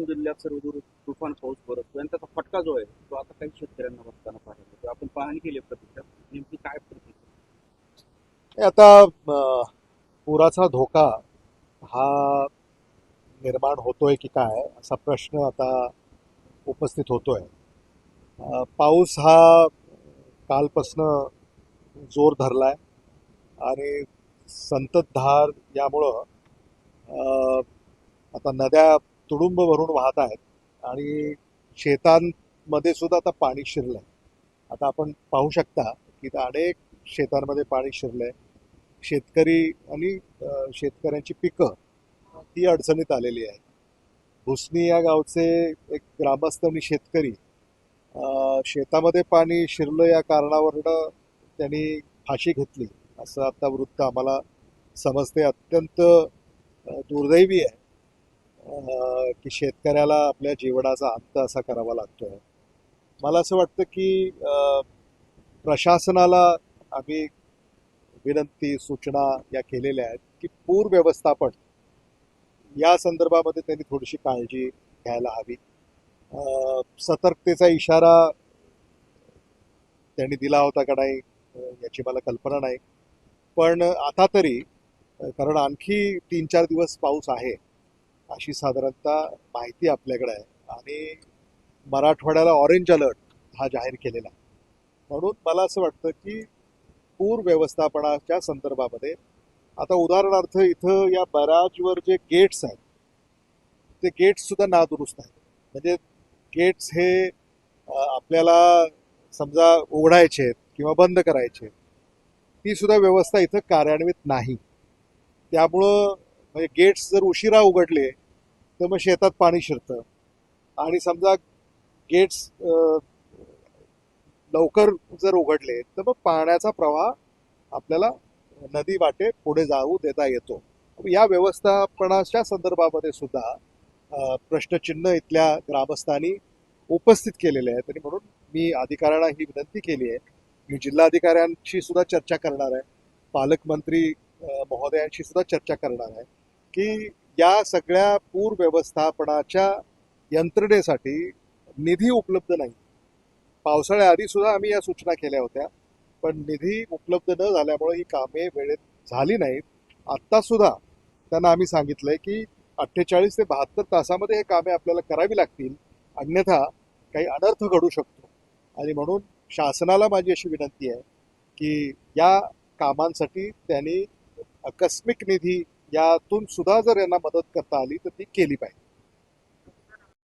वाशिम जिल्ह्यात सर्वदूर तुफान पाऊस पडतो आणि त्याचा फटका जो आहे तो आता काही शेतकऱ्यांना बसताना पाहायला आपण पाहणी केली प्रतिक्रिया नेमकी काय प्रतिक्रिया? आता पुराचा धोका हा निर्माण होतोय की काय असा प्रश्न आता उपस्थित होतोय. पाऊस हा कालपासनं जोर धरलाय. आणि संततधार यामुळं अं, आता नद्या तुडुंब भरून वाहत आहेत आणि शेतांमध्ये सुद्धा आता पाणी शिरलंय. आता आपण पाहू शकता की अनेक शेतांमध्ये पाणी शिरलंय. शेतकरी आणि शेतकऱ्यांची पिकं ती अडचणीत आलेली आहे भुसणी या गावचे एक ग्रामस्थ आणि शेतकरी शेतामध्ये पाणी शिरलं या कारणावरनं त्यांनी फाशी घेतली असं आता वृत्त आम्हाला समजते. अत्यंत दुर्दैवी आहे. की शेतकऱ्याला आपल्या जीवनाचा अंत असा करावा लागतोय. मला असं वाटतं की प्रशासनाला आम्ही विनंती सूचना या केलेल्या आहेत की पूर व्यवस्थापन या संदर्भामध्ये त्यांनी थोडीशी काळजी घ्यायला हवी. अं, सतर्कतेचा इशारा त्यांनी दिला होता का नाही याची मला कल्पना नाही. पण आता तरी कारण आणखी तीन चार दिवस पाऊस आहे अशी साधारणतः माहिती आपल्याकडे आहे. आणि मराठवाड्याला ऑरेंज अलर्ट हा जाहीर केलेला आहे. म्हणून मला असं वाटतं की पूर व्यवस्थापनाच्या संदर्भामध्ये आता उदाहरणार्थ इथं या बराजवर जे गेट्स आहेत ते गेट्स सुद्धा नादुरुस्त आहेत. म्हणजे गेट्स हे आपल्याला समजा उघडायचे आहेत किंवा बंद करायचे आहेत. ती सुद्धा व्यवस्था इथं कार्यान्वित नाही. त्यामुळं म्हणजे गेट्स जर उशिरा उघडले तर मग शेतात पाणी शिरतं. आणि समजा गेट्स लवकर जर उघडले तर मग पाण्याचा प्रवाह आपल्याला नदी वाटे पुढे जाऊ देता येतो. या व्यवस्थापनाच्या संदर्भामध्ये सुद्धा प्रश्नचिन्ह इथल्या ग्रामस्थांनी उपस्थित केलेले आहेत. आणि म्हणून मी अधिकाऱ्यांना ही विनंती केली आहे. मी जिल्हाधिकाऱ्यांशी सुद्धा चर्चा करणार आहे. पालकमंत्री महोदयांशी सुद्धा चर्चा करणार आहे. की या सगळ्या पूर व्यवस्थापनाच्या यंत्रणेसाठी निधी उपलब्ध नाही. पावसाळ्याआधी सुद्धा आम्ही या सूचना केल्या होत्या पण निधी उपलब्ध न झाल्यामुळे ही कामे वेळेत झाली नाहीत. आत्तासुद्धा त्यांना आम्ही सांगितलंय की अठ्ठेचाळीस ते बहात्तर तासामध्ये हे कामे आपल्याला करावी लागतील अन्यथा काही अनर्थ घडू शकतो. आणि म्हणून शासनाला माझी अशी विनंती आहे की या कामांसाठी त्यांनी आकस्मिक निधी यातून सुद्धा जर यांना मदत करता आली तर ती केली पाहिजे.